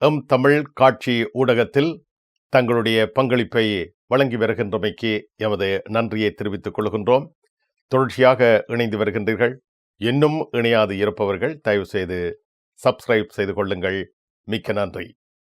M Tamil காட்சி ஊடகத்தில் தங்களுடைய பங்களிப்பை வழங்கி வருகின்றமைக்கு எமது நன்றியை தெரிவித்துக் கொள்கின்றோம். தொடர்ச்சியாக இணைந்து வருகின்றீர்கள். இன்னும் இணையாது இருப்பவர்கள் தயவு செய்து சப்ஸ்கிரைப் செய்து கொள்ளுங்கள். மிக்க நன்றி.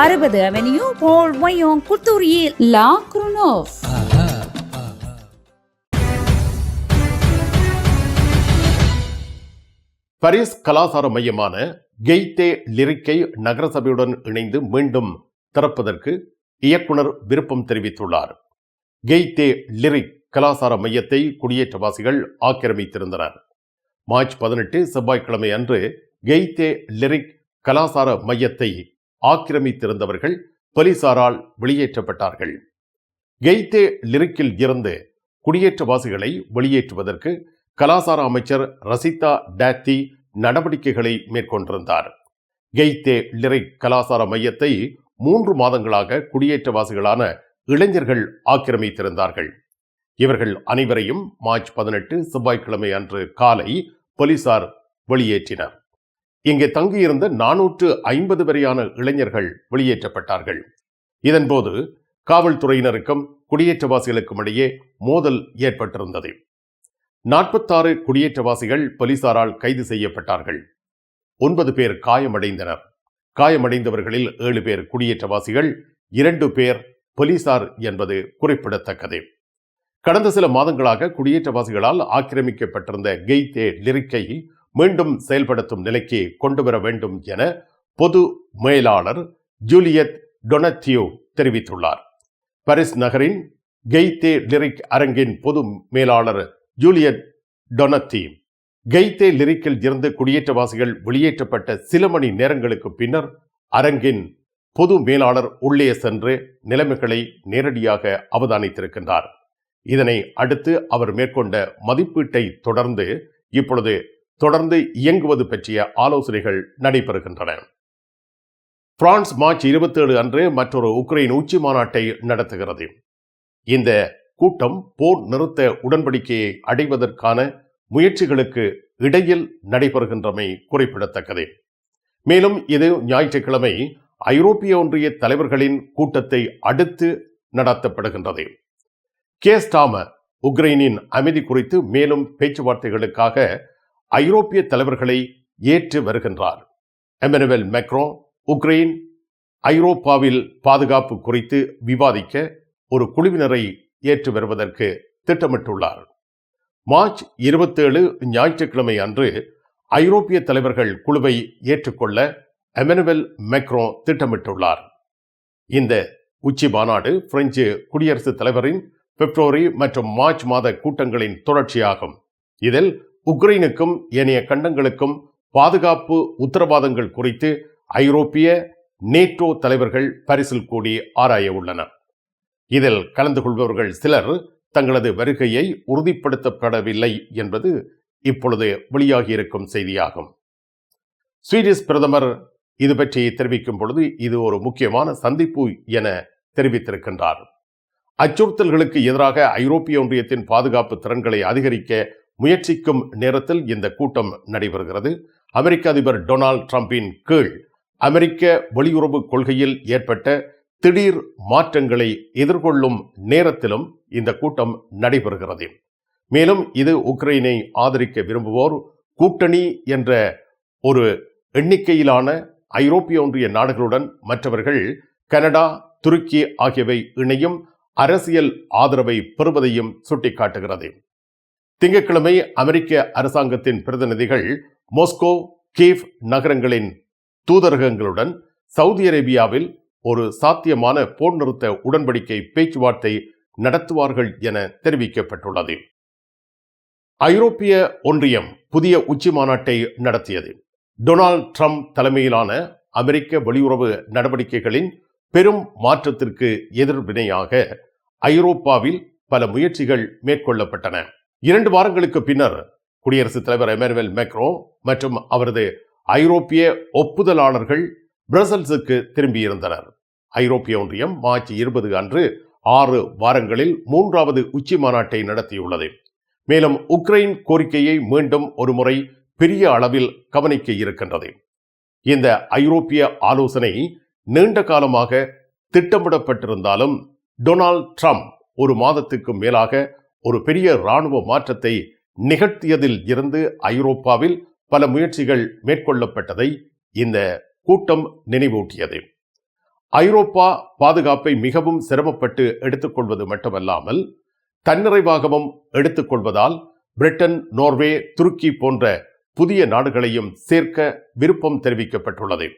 அறுபது அவென்யூ போல் வயோங் குத்தூரியில் லா குருனோவ். பரிஸ் கலாசார மையமான கெய்தே லிரிக்கை நகரசபையுடன் இணைந்து மீண்டும் திறப்பதற்கு இயக்குனர் விருப்பம் தெரிவித்துள்ளார். கெய்தே லிரிக் கலாசார மையத்தை குடியேற்றவாசிகள் ஆக்கிரமித்திருந்தனர். மார்ச் பதினெட்டு செவ்வாய்க்கிழமை அன்று கெய்தே லிரிக் கலாசார மையத்தை ஆக்கிரமித்திருந்தவர்கள் போலீசாரால் வெளியேற்றப்பட்டார்கள். கெய்தே லிரிக்கில் இருந்து குடியேற்றவாசிகளை வெளியேற்றுவதற்கு கலாசார அமைச்சர் ரசிதா டாத்தி நடவடிக்கைகளை மேற்கொண்டிருந்தார். கெய்தே லிரிக் கலாசார மையத்தை மூன்று மாதங்களாக குடியேற்றவாசிகளான இளைஞர்கள் ஆக்கிரமித்திருந்தார்கள். இவர்கள் அனைவரையும் மார்ச் பதினெட்டு செவ்வாய்க்கிழமை அன்று காலை போலீசார் வெளியேற்றினர். இங்கே தங்கியிருந்த நானூற்று ஐம்பது வரையான இளைஞர்கள் வெளியேற்றப்பட்டார்கள். இதன்போது காவல்துறையினருக்கும் குடியேற்றவாசிகளுக்கும் இடையே மோதல் ஏற்பட்டிருந்தது. நாற்பத்தாறு குடியேற்றவாசிகள் போலீசாரால் கைது செய்யப்பட்டார்கள். ஒன்பது பேர் காயமடைந்தனர். காயமடைந்தவர்களில் ஏழு பேர் குடியேற்றவாசிகள் இரண்டு பேர் போலீசார் என்பது குறிப்பிடத்தக்கது. கடந்த சில மாதங்களாக குடியேற்றவாசிகளால் ஆக்கிரமிக்கப்பட்டிருந்த கெய்தே லிரிக்கை மீண்டும் செயல்படுத்தும் நிலைக்கு கொண்டு வர வேண்டும் என பொது மேலாளர் ஜூலியத் டொனத்தியோ தெரிவித்துள்ளார். பாரிஸ் நகரின் கெய்தே லிரிக் அரங்கின் பொது மேலாளர் ஜூலியட் டொனத்தி கெய்தே லிரிக்கில் இருந்து குடியேற்றவாசிகள் வெளியேற்றப்பட்ட சில மணி நேரங்களுக்கு பின்னர் அரங்கின் பொது மேலாளர் உள்ளே சென்று நிலைமைகளை நேரடியாக அவதானித்திருக்கின்றார். இதனை அடுத்து அவர் மேற்கொண்ட மதிப்பீட்டை தொடர்ந்து இப்பொழுது தொடர்ந்து இயங்குவது பற்றிய ஆலோசனைகள் நடைபெறுகின்றன. பிரான்ஸ் மார்ச் இருபத்தேழு அன்று மற்றொரு உக்ரைன் உச்சி மாநாட்டை நடத்துகிறது. இந்த கூட்டம் போர் நிறுத்த உடன்படிக்கையை அடைவதற்கான முயற்சிகளுக்கு இடையில் நடைபெறுகின்றமை குறிப்பிடத்தக்கது. மேலும் இது ஞாயிற்றுக்கிழமை ஐரோப்பிய ஒன்றிய தலைவர்களின் கூட்டத்தை அடுத்து நடத்தப்படுகின்றது. கேஸ்டாம உக்ரைனின் அமைதி குறித்து மேலும் பேச்சுவார்த்தைகளுக்காக ஐரோப்பிய தலைவர்களை ஏற்று வருகின்றார். எமனுவல் மெக்ரோ உக்ரைன் ஐரோப்பாவில் பாதுகாப்பு குறித்து விவாதிக்க ஒரு குழுவினரை ஏற்று வருவதற்கு திட்டமிட்டுள்ளார். மார்ச் இருபத்தேழு ஞாயிற்றுக்கிழமை அன்று ஐரோப்பிய தலைவர்கள் குழுவை ஏற்றுக்கொள்ள எமனுவல் மெக்ரோ திட்டமிட்டுள்ளார். இந்த உச்சி மாநாடு பிரெஞ்சு குடியரசுத் தலைவரின் பிப்ரவரி மற்றும் மார்ச் மாத கூட்டங்களின் தொடர்ச்சியாகும். இதில் உக்ரைனுக்கும் ஏனைய கண்டங்களுக்கும் பாதுகாப்பு உத்தரவாதங்கள் குறித்து ஐரோப்பிய நேட்டோ தலைவர்கள் பரிசில் கூடி ஆராய உள்ளனர். இதில் கலந்து கொள்பவர்கள் சிலர் தங்களது வருகையை உறுதிப்படுத்தப்படவில்லை என்பது இப்பொழுது வெளியாகியிருக்கும் செய்தியாகும். ஸ்வீடிஷ் பிரதமர் இது பற்றி தெரிவிக்கும் பொழுது இது ஒரு முக்கியமான சந்திப்பு என தெரிவித்திருக்கின்றார். அச்சுறுத்தல்களுக்கு எதிராக ஐரோப்பிய ஒன்றியத்தின் பாதுகாப்பு திறன்களை அதிகரிக்க முயற்சிக்கும் நேரத்தில் இந்த கூட்டம் நடைபெறுகிறது. அமெரிக்க அதிபர் டொனால்ட் ட்ரம்பின் கீழ் அமெரிக்க வெளியுறவு கொள்கையில் ஏற்பட்ட திடீர் மாற்றங்களை எதிர்கொள்ளும் நேரத்திலும் இந்த கூட்டம் நடைபெறுகிறது. மேலும் இது உக்ரைனை ஆதரிக்க விரும்புவோர் கூட்டணி என்ற ஒரு எண்ணிக்கையிலான ஐரோப்பிய ஒன்றிய நாடுகளுடன் மற்றவர்கள் கனடா துருக்கி ஆகியவை இணையும் அரசியல் ஆதரவை பெறுவதையும் சுட்டிக்காட்டுகிறது. திங்கட்கிழமை அமெரிக்க அரசாங்கத்தின் பிரதிநிதிகள் மோஸ்கோ கீவ் நகரங்களின் தூதரகங்களுடன் சவுதி அரேபியாவில் ஒரு சாத்தியமான போர் நிறுத்த உடன்படிக்கை பேச்சுவார்த்தை நடத்துவார்கள் என தெரிவிக்கப்பட்டுள்ளது. ஐரோப்பிய ஒன்றியம் புதிய உச்சி மாநாட்டை நடத்தியது. டொனால்ட் ட்ரம்ப் தலைமையிலான அமெரிக்க வெளியுறவு நடவடிக்கைகளின் பெரும் மாற்றத்திற்கு எதிர்வினையாக ஐரோப்பாவில் பல முயற்சிகள் மேற்கொள்ளப்பட்டன. இரண்டு வாரங்களுக்கு பின்னர் குடியரசுத் தலைவர் எமனுவல் மேக்ரோ மற்றும் அவரது ஐரோப்பிய ஒப்புதலாளர்கள் பிரசல்ஸுக்கு திரும்பியிருந்தனர். ஐரோப்பிய ஒன்றியம் மார்ச் இருபது அன்று ஆறு வாரங்களில் மூன்றாவது உச்சி மாநாட்டை நடத்தியுள்ளது. மேலும் உக்ரைன் கோரிக்கையை மீண்டும் ஒருமுறை பெரிய அளவில் கவனிக்க இருக்கின்றது. இந்த ஐரோப்பிய ஆலோசனை நீண்ட காலமாக திட்டமிடப்பட்டிருந்தாலும் டொனால்ட் ட்ரம்ப் ஒரு மாதத்துக்கு மேலாக ஒரு பெரிய இராணுவ மாற்றத்தை நிகழ்த்தியதில் இருந்து ஐரோப்பாவில் பல முயற்சிகள் மேற்கொள்ளப்பட்டதை இந்த கூட்டம் நினைவூட்டியது. ஐரோப்பா பாதுகாப்பை மிகவும் சிரமப்பட்டு எடுத்துக்கொள்வது மட்டுமல்லாமல் தன்னிறைவாகவும் எடுத்துக்கொள்வதால் பிரிட்டன் நோர்வே துருக்கி போன்ற புதிய நாடுகளையும் சேர்க்க விருப்பம் தெரிவிக்கப்பட்டுள்ளது.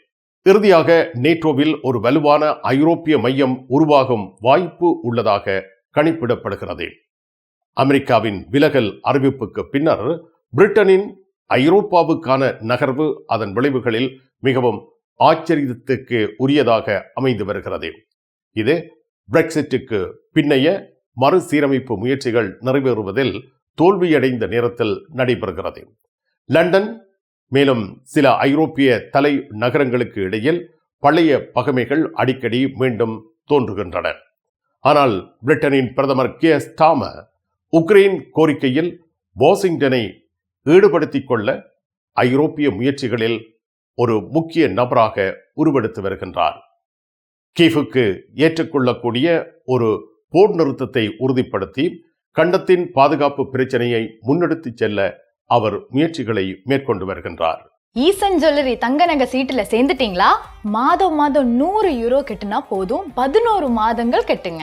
இறுதியாக நேட்டோவில் ஒரு வலுவான ஐரோப்பிய மையம் உருவாகும் வாய்ப்பு உள்ளதாக கணிப்பிடப்படுகிறது. அமெரிக்காவின் விலகல் அறிவிப்புக்கு பின்னர் பிரிட்டனின் ஐரோப்பாவுக்கான நகர்வு அதன் விளைவுகளில் மிகவும் ஆச்சரியத்துக்கு உரியதாக அமைந்து வருகிறது. இது பிரெக்சிட்டுக்கு பின்னைய மறுசீரமைப்பு முயற்சிகள் நிறைவேறுவதில் தோல்வியடைந்த நேரத்தில் நடைபெறுகிறது. லண்டன் மேலும் சில ஐரோப்பிய தலை நகரங்களுக்கு இடையில் பழைய பகைமைகள் அடிக்கடி மீண்டும் தோன்றுகின்றன. ஆனால் பிரிட்டனின் பிரதமர் கே. ஸ்டாமர் உக்ரைன் கோரிக்கையில் வாஷிங்டனை ஈடுபடுத்திக் கொள்ள ஐரோப்பிய முயற்சிகளில் ஒரு முக்கிய நபராக உருவெடுத்து வருகின்றார். கீஃபுக்கு ஏற்றுக்கொள்ளக்கூடிய ஒரு போர் நிறுத்தத்தை உறுதிப்படுத்தி கண்டத்தின் பாதுகாப்பு பிரச்சனையை முன்னெடுத்துச் செல்ல அவர் முயற்சிகளை மேற்கொண்டு வருகின்றார். ஈசன் ஜுவல்லரி தங்க நகை சீட்டுல சேர்ந்துட்டீங்களா? மாதம் மாதம் நூறு யூரோ கட்டுனா போதும் பதினோரு மாதங்கள் கெட்டுங்க.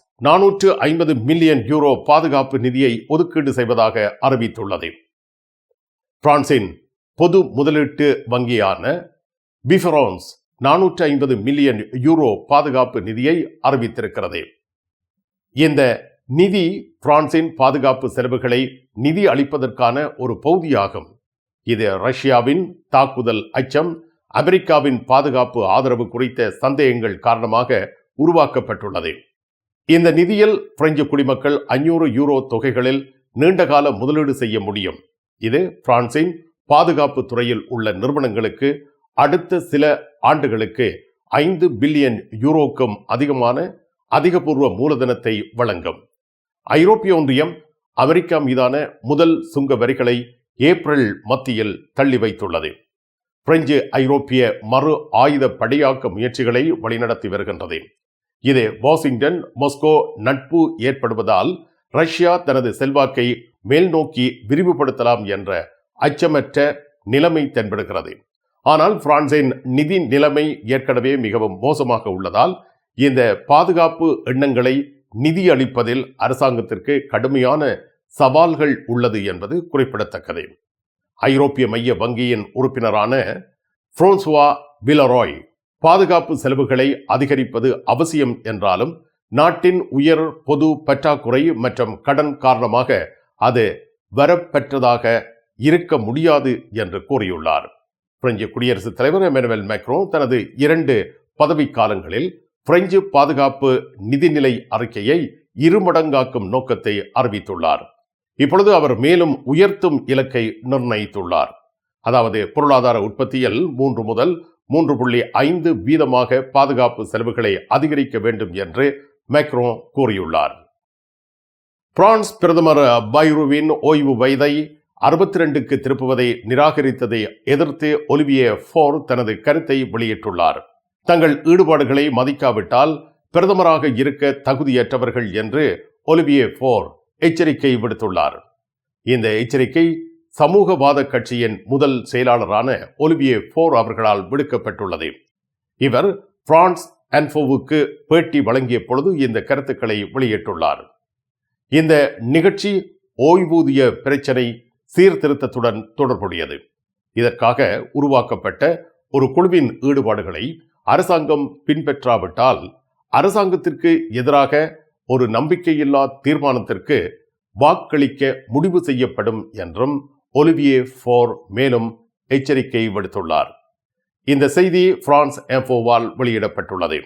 நானூற்று ஐம்பது மில்லியன் யூரோ பாதுகாப்பு நிதியை ஒதுக்கீடு செய்வதாக அறிவித்துள்ளது. பிரான்சின் பொது முதலீட்டு வங்கியான பிஃபரோன்ஸ் நானூற்று ஐம்பது மில்லியன் யூரோ பாதுகாப்பு நிதியை அறிவித்திருக்கிறது. இந்த நிதி பிரான்சின் பாதுகாப்பு செலவுகளை நிதி அளிப்பதற்கான ஒரு பகுதியாகும். இது ரஷ்யாவின் தாக்குதல் அச்சம் அமெரிக்காவின் பாதுகாப்பு ஆதரவு குறித்த சந்தேகங்கள் காரணமாக உருவாக்கப்பட்டுள்ளது. இந்த நிதியில் பிரெஞ்சு குடிமக்கள் ஐநூறு யூரோ தொகைகளில் நீண்டகால முதலீடு செய்ய முடியும். இது பிரான்சின் பாதுகாப்பு துறையில் உள்ள நிறுவனங்களுக்கு அடுத்த சில ஆண்டுகளுக்கு ஐந்து பில்லியன் யூரோக்கும் அதிகமான அதிகபூர்வ மூலதனத்தை வழங்கும். ஐரோப்பிய ஒன்றியம் அமெரிக்கா மீதான முதல் சுங்க வரிகளை ஏப்ரல் மத்தியில் தள்ளி வைத்துள்ளது. பிரெஞ்சு ஐரோப்பிய மறு ஆயுத படையாக்க முயற்சிகளை வழிநடத்தி வருகின்றது. இது வாஷிங்டன் மாஸ்கோ நட்பு ஏற்படுவதால் ரஷ்யா தனது செல்வாக்கை மேல் நோக்கி விரிவுபடுத்தலாம் என்ற அச்சமற்ற நிலைமை தென்படுகிறது. ஆனால் பிரான்சின் நிதி நிலைமை ஏற்கனவே மிகவும் மோசமாக உள்ளதால் இந்த பாதுகாப்பு எண்ணங்களை நிதி அளிப்பதில் அரசாங்கத்திற்கு கடுமையான சவால்கள் உள்ளது என்பது குறிப்பிடத்தக்கது. ஐரோப்பிய மைய வங்கியின் உறுப்பினரான புரோன்சுவா விலராய் பாதுகாப்பு செலவுகளை அதிகரிப்பது அவசியம் என்றாலும் நாட்டின் உயர் பொது பற்றாக்குறை மற்றும் கடன் காரணமாக அது வரப்பெற்றதாக இருக்க முடியாது என்று கூறியுள்ளார். பிரெஞ்சு குடியரசுத் தலைவர் எமனுவல் மேக்ரோ தனது இரண்டு பதவி காலங்களில் பிரெஞ்சு பாதுகாப்பு நிதிநிலை அறிக்கையை இருமடங்காக்கும் நோக்கத்தை அறிவித்துள்ளார். இப்பொழுது அவர் மேலும் உயர்த்தும் இலக்கை நிர்ணயித்துள்ளார். அதாவது பொருளாதார உற்பத்தியில் மூன்று முதல் மூன்று புள்ளி ஐந்து வீதமாக பாதுகாப்பு செலவுகளை அதிகரிக்க வேண்டும் என்று மேக்ரோ கூறியுள்ளார். பிரான்ஸ் பிரதமர் பைருவின் ஓய்வு வயதை அறுபத்தி ரெண்டுக்கு திருப்புவதை நிராகரித்ததை எதிர்த்து ஒலிவியே ஃபோர் தனது கருத்தை வெளியிட்டுள்ளார். தங்கள் ஈடுபாடுகளை மதிக்காவிட்டால் பிரதமராக இருக்க தகுதியற்றவர்கள் என்று ஒலிவியே ஃபோர் எச்சரிக்கை விடுத்துள்ளார். இந்த எச்சரிக்கை சமூகவாத கட்சியின் முதல் செயலாளரான ஒலிவியே போர் அவர்களால் விடுக்கப்பட்டுள்ளது. இவர் பிரான்ஸ் அன்ஃபோவுக்கு பேட்டி வழங்கிய பொழுது இந்த கருத்துக்களை வெளியிட்டுள்ளார். இந்த நிகழ்ச்சி ஓய்வூதிய பிரச்சனை சீர்திருத்தத்துடன் தொடர்புடையது. இதற்காக உருவாக்கப்பட்ட ஒரு குழுவின் ஈடுபாடுகளை அரசாங்கம் பின்பற்றாவிட்டால் அரசாங்கத்திற்கு எதிராக ஒரு நம்பிக்கையில்லா தீர்மானத்திற்கு வாக்களிக்க முடிவு செய்யப்படும் என்றும் ஒலிவியே ஃபோர் மேலும் எச்சரிக்கை விடுத்துள்ளார். இந்த செய்தி பிரான்ஸ் எம்போவால் வெளியிடப்பட்டுள்ளது.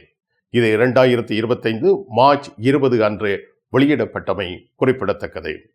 இது இரண்டாயிரத்தி இருபத்தைந்து மார்ச் இருபது அன்று வெளியிடப்பட்டமை குறிப்பிடத்தக்கது.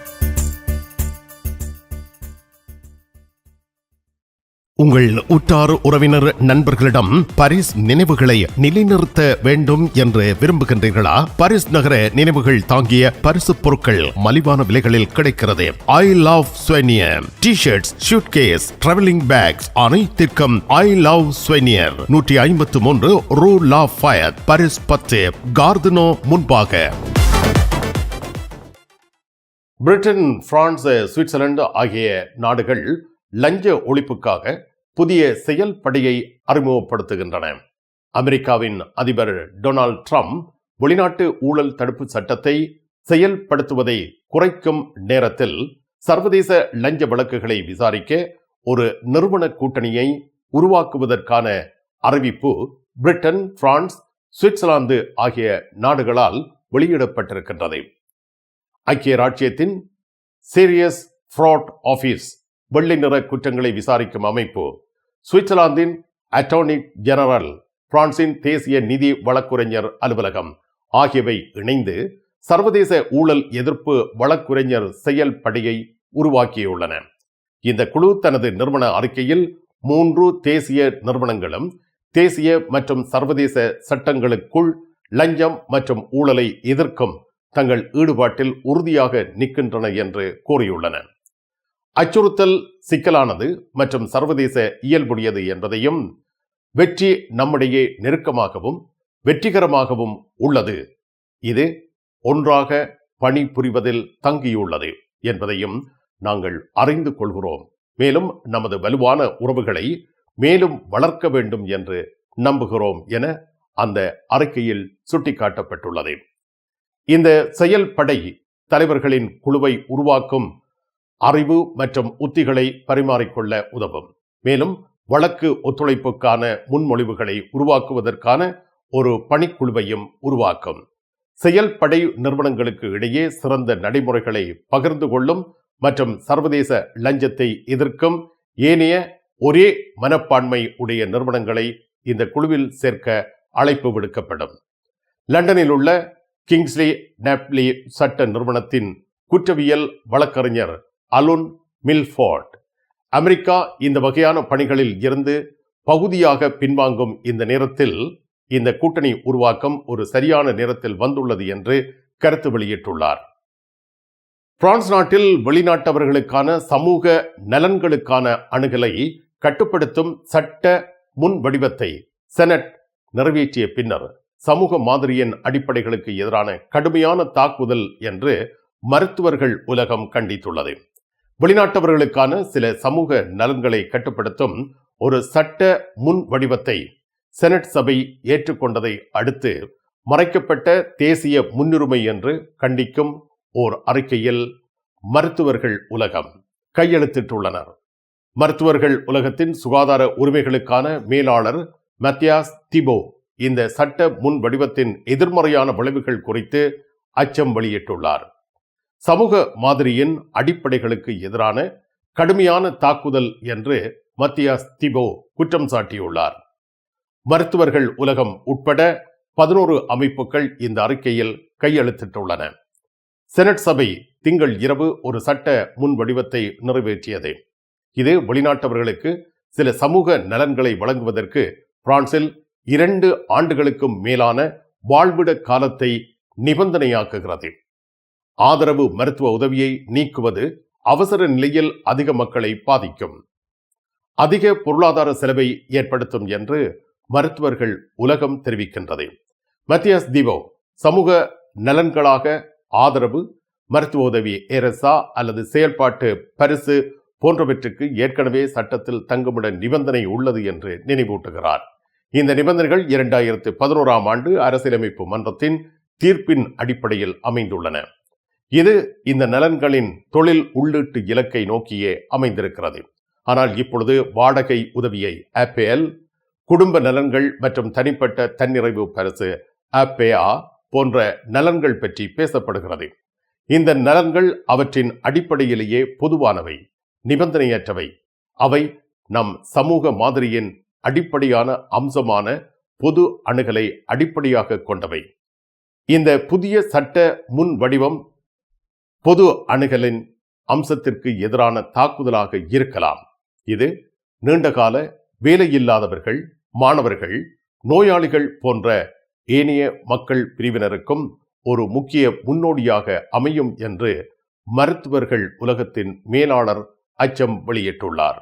உங்கள் உற்றார் உறவினர் நண்பர்களிடம் பரிஸ் நினைவுகளை நிலைநிறுத்த வேண்டும் என்று விரும்புகின்றீர்களா? பாரிஸ் நகர நினைவுகள் தாங்கிய பரிசு பொருட்கள் மலிவான விலைகளில் கிடைக்கிறது. I love souvenir T shirts suitcase travelling bags அனைத்திற்கும் ஐ லவ் ஸ்வெனியர் நூற்றி ஐம்பத்து மூன்று ரூ லா ஃபயர் பாரிஸ் பத்து கார்தனோ முன்பாக. பிரிட்டன் பிரான்ஸ் சுவிட்சர்லாந்து ஆகிய நாடுகள் லஞ்ச ஒழிப்புக்காக புதிய செயல்படையை அறிமுகப்படுத்துகின்றன. அமெரிக்காவின் அதிபர் டொனால்ட் ட்ரம்ப் வெளிநாட்டு ஊழல் தடுப்பு சட்டத்தை செயல்படுத்துவதை குறைக்கும் நேரத்தில் சர்வதேச லஞ்ச வழக்குகளை விசாரிக்க ஒரு நிறுவன கூட்டணியை உருவாக்குவதற்கான அறிவிப்பு பிரிட்டன் பிரான்ஸ் சுவிட்சர்லாந்து ஆகிய நாடுகளால் வெளியிடப்பட்டிருக்கின்றது. ஐக்கிய ராச்சியத்தின் சீரியஸ் ஃப்ராட் ஆபீஸ் வெள்ளை நிற குற்றங்களை விசாரிக்கும் அமைப்பு. சுவிட்சர்லாந்தின் அட்டோர்னி ஜெனரல் பிரான்சின் தேசிய நிதி வழக்குரைஞர் அலுவலகம். ஆகியவை இணைந்து சர்வதேச ஊழல் எதிர்ப்பு வழக்குரைஞர் செயல்படையை உருவாக்கியுள்ளன. இந்த குழு தனது நிறுவன அறிக்கையில் மூன்று தேசிய நிறுவனங்களும் தேசிய மற்றும் சர்வதேச சட்டங்களுக்குள் லஞ்சம் மற்றும் ஊழலை எதிர்க்கும் தங்கள் ஈடுபாட்டில் உறுதியாக நிற்கின்றன என்று கூறியுள்ளன. அச்சுறுத்தல் சிக்கலானது மற்றும் சர்வதேச இயல்புடையது என்பதையும் வெற்றி நம்மிடையே நெருக்கமாகவும் வெற்றிகரமாகவும் உள்ளது. இது ஒன்றாக பணிபுரிவதில் தங்கியுள்ளது என்பதையும் நாங்கள் அறிந்து கொள்கிறோம். மேலும் நமது வலுவான உறவுகளை மேலும் வளர்க்க வேண்டும் என்று நம்புகிறோம் என அந்த அறிக்கையில் சுட்டிக்காட்டப்பட்டுள்ளது. இந்த செயல்படை தலைவர்களின் குழுவை உருவாக்கும் அறிவு மற்றும் உத்திகளை பரிமாறிக்கொள்ள உதவும். மேலும் வழக்கு ஒத்துழைப்புக்கான முன்மொழிவுகளை உருவாக்குவதற்கான ஒரு பணிக்குழுவையும் உருவாக்கும். செயல்படை நிறுவனங்களுக்கு இடையே சிறந்த நடைமுறைகளை பகிர்ந்து கொள்ளும் மற்றும் சர்வதேச லஞ்சத்தை எதிர்க்கும் ஏனைய ஒரே மனப்பான்மை உடைய நிறுவனங்களை இந்த குழுவில் சேர்க்க அழைப்பு விடுக்கப்படும். லண்டனில் உள்ள கிங்ஸ்லி நெப்லி சட்ட நிறுவனத்தின் குற்றவியல் வழக்கறிஞர் அலுன் மில்ஃபோர்ட். அமெரிக்கா இந்த வகையான பணிகளில் இருந்து பகுதியாக பின்வாங்கும் இந்த நேரத்தில் இந்த கூட்டணி உருவாக்கம் ஒரு சரியான நேரத்தில் வந்துள்ளது என்று கருத்து வெளியிட்டுள்ளார். பிரான்ஸ் நாட்டில் வெளிநாட்டவர்களுக்கான சமூக நலன்களுக்கான அணுகலை கட்டுப்படுத்தும் சட்ட முன் வடிவத்தை செனட் நிறைவேற்றிய பின்னர் சமூக மாதிரியின் அடிப்படைகளுக்கு எதிரான கடுமையான தாக்குதல் என்று மருத்துவர்கள் உலகம் கண்டித்துள்ளது. வெளிநாட்டவர்களுக்கான சில சமூக நலன்களை கட்டுப்படுத்தும் ஒரு சட்ட முன் வடிவத்தை செனட் சபை ஏற்றுக்கொண்டதை அடுத்து மறைக்கப்பட்ட தேசிய முன்னுரிமை என்று கண்டிக்கும் ஓர் அறிக்கையில் மருத்துவர்கள் உலகம் கையெழுத்திட்டுள்ளனர். மருத்துவர்கள் உலகத்தின் சுகாதார உரிமைகளுக்கான மேலாளர் மத்தியாஸ் திபோ இந்த சட்ட முன் வடிவத்தின் எதிர்மறையான விளைவுகள் குறித்து அச்சம் வெளியிட்டுள்ளார். சமூக மாதிரியின் அடிப்படைகளுக்கு எதிரான கடுமையான தாக்குதல் என்று மத்தியாஸ் திபோ குற்றம் சாட்டியுள்ளார். மருத்துவர்கள் உலகம் உட்பட பதினோரு அமைப்புகள் இந்த அறிக்கையில் கையெழுத்திட்டுள்ளன. செனட் சபை திங்கள் இரவு ஒரு சட்ட முன் வடிவத்தை நிறைவேற்றியது. இது வெளிநாட்டவர்களுக்கு சில சமூக நலன்களை வழங்குவதற்கு பிரான்சில் இரண்டு ஆண்டுகளுக்கும் மேலான வாழ்விட காலத்தை நிபந்தனையாக்குகிறது. ஆதரவு மருத்துவ உதவியை நீக்குவது அவசர நிலையில் அதிக மக்களை பாதிக்கும். அதிக பொருளாதார செலவை ஏற்படுத்தும் என்று மருத்துவர்கள் உலகம் தெரிவிக்கின்றது. மத்தியாஸ் தீபோ சமூக நலன்களாக ஆதரவு மருத்துவ உதவி ஏரசா அல்லது செயல்பாட்டு பரிசு போன்றவற்றுக்கு ஏற்கனவே சட்டத்தில் தங்குமிட நிபந்தனை உள்ளது என்று நினைவூட்டுகிறார். இந்த நிபந்தனைகள் இரண்டாயிரத்து பதினோராம் ஆண்டு அரசியலமைப்பு மன்றத்தின் தீர்ப்பின் அடிப்படையில் அமைந்துள்ளன. இது இந்த நலன்களின் தொழில் உள்ளீட்டு இலக்கை நோக்கியே அமைந்திருக்கிறது. ஆனால் இப்பொழுது வாடகை உதவியை ஆப்பேல் குடும்ப நலன்கள் மற்றும் தனிப்பட்ட தன்னிறைவு பரிசு ஆப்பேயா போன்ற நலன்கள் பற்றி பேசப்படுகிறது. இந்த நலன்கள் அவற்றின் அடிப்படையிலேயே பொதுவானவை நிபந்தனையற்றவை. அவை நம் சமூக மாதிரியின் அடிப்படையான அம்சமான பொது அணுகலை அடிப்படையாக கொண்டவை. இந்த புதிய சட்ட முன் வடிவம் பொது அணுகலின் அம்சத்திற்கு எதிரான தாக்குதலாக இருக்கலாம். இது நீண்டகால வேலையில்லாதவர்கள் மாணவர்கள் நோயாளிகள் போன்ற ஏனைய மக்கள் பிரிவினருக்கும் ஒரு முக்கிய முன்னோடியாக அமையும் என்று மருத்துவர்கள் உலகத்தின் மேலாளர் அச்சம் வெளியிட்டுள்ளார்.